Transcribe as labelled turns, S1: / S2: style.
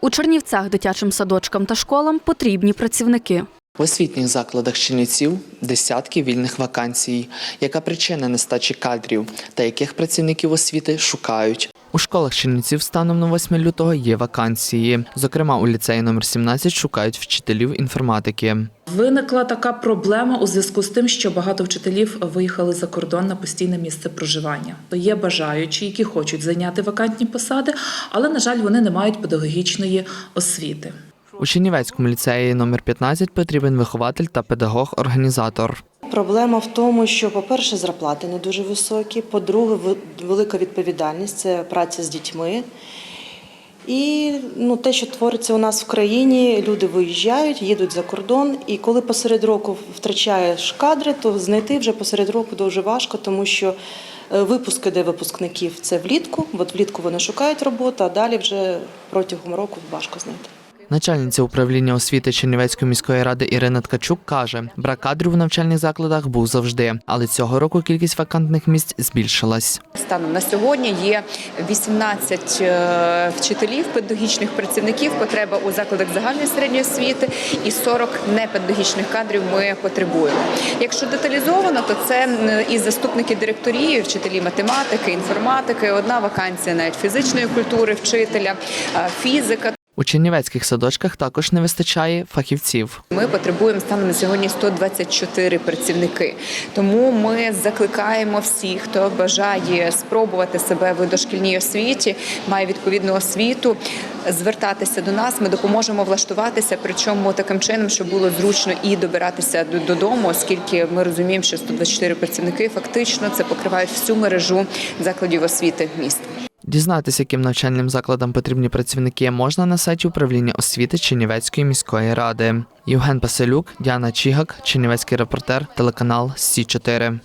S1: У Чернівцях дитячим садочкам та школам потрібні працівники.
S2: В освітніх закладах Чернівців десятки вільних вакансій. Яка причина нестачі кадрів та яких працівників освіти шукають? У школах Чернівців станом на 8 лютого є вакансії. Зокрема, у ліцеї номер 17 шукають вчителів інформатики.
S3: Виникла така проблема у зв'язку з тим, що багато вчителів виїхали за кордон на постійне місце проживання. Є бажаючі, які хочуть зайняти вакантні посади, але на жаль, вони не мають педагогічної освіти.
S2: У Чернівецькому ліцеї номер 15 потрібен вихователь та педагог-організатор.
S4: Проблема в тому, що, по-перше, зарплати не дуже високі, по-друге, велика відповідальність це праця з дітьми. І ну, те, що твориться у нас в країні, люди виїжджають, їдуть за кордон, і коли посеред року втрачаєш кадри, то знайти вже посеред року дуже важко, тому що е, випуски, де випускників, це влітку. От влітку вони шукають роботу, а далі вже протягом року важко знайти.
S2: Начальниця управління освіти Чернівецької міської ради Ірина Ткачук каже, брак кадрів у навчальних закладах був завжди, але цього року кількість вакантних місць збільшилась.
S5: Станом на сьогодні є 18 е, вчителів, педагогічних працівників, потреба у закладах загальної середньої освіти і 40 непедагогічних кадрів ми потребуємо. Якщо деталізовано, то це і заступники директорів, вчителі математики, інформатики, одна вакансія навіть фізичної культури, вчителя, фізика.
S2: У чернівецьких садочках також не вистачає фахівців.
S5: Ми потребуємо станом на сьогодні 124 працівники. Тому ми закликаємо всіх, хто бажає спробувати себе в дошкільній освіті, має відповідну освіту, звертатися до нас. Ми допоможемо влаштуватися, причому таким чином, щоб було зручно і добиратися додому, оскільки ми розуміємо, що 124 працівники фактично це покривають всю мережу закладів освіти міста.
S2: Дізнатися, яким навчальним закладам потрібні працівники, можна на сайті управління освіти Чернівецької міської ради. Євген Паселюк, Діана Чігак, Чернівецький репортер, телеканал Сі 4